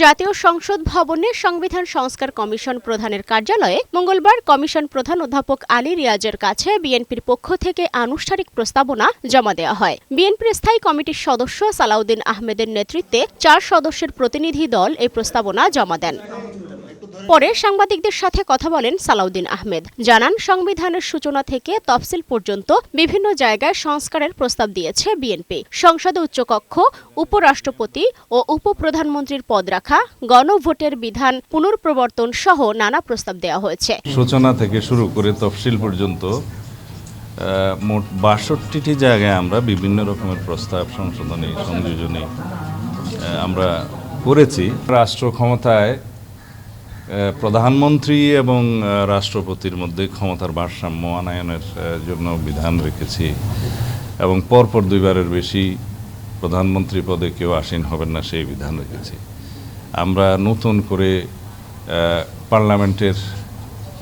জাতীয় সংসদ ভবনে সংবিধান সংস্কার কমিশন প্রধানের কার্যালয়ে মঙ্গলবার কমিশন প্রধান অধ্যাপক আলী রিয়াজের কাছে বিএনপির পক্ষ থেকে আনুষ্ঠানিক প্রস্তাবনা জমা দেওয়া হয়। বিএনপির স্থায়ী কমিটির সদস্য সালাউদ্দিন আহমেদের নেতৃত্বে চার সদস্যের প্রতিনিধি দল এই প্রস্তাবনা জমা দেন। পরে সাংবাদিকদের সাথে কথা বলেন সালাউদ্দিন আহমেদ। জানান, সংবিধানের সূচনা থেকে তফসিল পর্যন্ত বিভিন্ন জায়গায় সংস্কারের প্রস্তাব দিয়েছে বিএনপি। সংসদে উচ্চকক্ষ, উপরাষ্ট্রপতি ও উপপ্রধানমন্ত্রীর পদ রাখা, গণভোটের বিধান পুনর্প্রবর্তন সহ নানা প্রস্তাব দেওয়া হয়েছে। সূচনা থেকে শুরু করে তফসিল পর্যন্ত মোট বাষট্টিটি জায়গায় আমরা বিভিন্ন রকমের প্রস্তাব, সংশোধনী, সংযোজনী আমরা করেছি। রাষ্ট্র ক্ষমতায় প্রধানমন্ত্রী এবং রাষ্ট্রপতির মধ্যে ক্ষমতার ভারসাম্য আনায়নের জন্য বিধান রেখেছি। এবং পরপর দুইবারের বেশি প্রধানমন্ত্রী পদে কেউ আসীন হবেন না, সেই বিধান রেখেছি। আমরা নতুন করে পার্লামেন্টের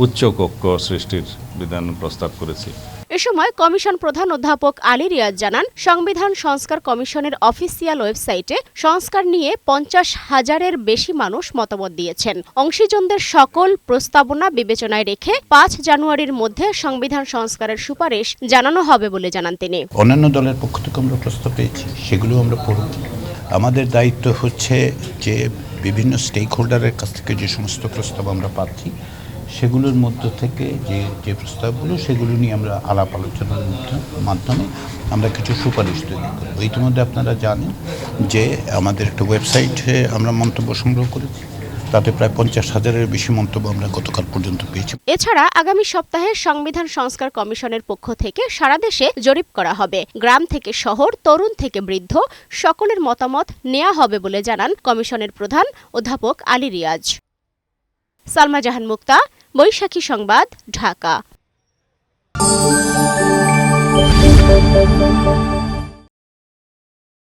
উচ্চকক্ষ সৃষ্টির বিধান প্রস্তাব করেছি। এ সময় কমিশন প্রধান অধ্যাপক আলী রিয়াজ জানান, সংবিধান সংস্কার কমিশনের অফিসিয়াল ওয়েবসাইটে সংস্কার নিয়ে পঞ্চাশ হাজারের বেশি মানুষ মতামত দিয়েছেন। অংশীজনদের সকল প্রস্তাবনা বিবেচনায় রেখে পাঁচ জানুয়ারির মধ্যে সংবিধান সংস্কারের সুপারিশ জানানো হবে বলে জানান তিনি। অন্যান্য দলের পক্ষ থেকে আমরা প্রস্তাব পেয়েছি সেগুলো আমরা পড়ব। আমাদের দায়িত্ব হচ্ছে যে বিভিন্ন স্টেক হোল্ডারের কাছ থেকে যে সমস্ত প্রস্তাব আমরা পাচ্ছি সেগুলোর মধ্য থেকে যে যে প্রস্তাবগুলো, সেগুলো নিয়ে আমরা আলাপ আলোচনার মধ্য- মাধ্যমে আমরা কিছু সুপারিশ তৈরি করব। ইতিমধ্যে আপনারা জানেন যে আমাদের একটা ওয়েবসাইটে আমরা মন্তব্য সংগ্রহ করেছি। তাতে প্রায় পঞ্চাশ হাজারের বেশি মন্তব্য আমরা গতকাল পর্যন্ত পেয়েছি। এছাড়া আগামী সপ্তাহে সংবিধান সংস্কার কমিশনের পক্ষ থেকে সারা দেশে জরিপ করা হবে। গ্রাম থেকে শহর, তরুণ থেকে বৃদ্ধ, সকলের মতামত নেওয়া হবে বলে জানান কমিশনের প্রধান অধ্যাপক আলী রিয়াজ। সালমা জাহান মুক্তা বৈশাখী সংবাদ ঢাকা।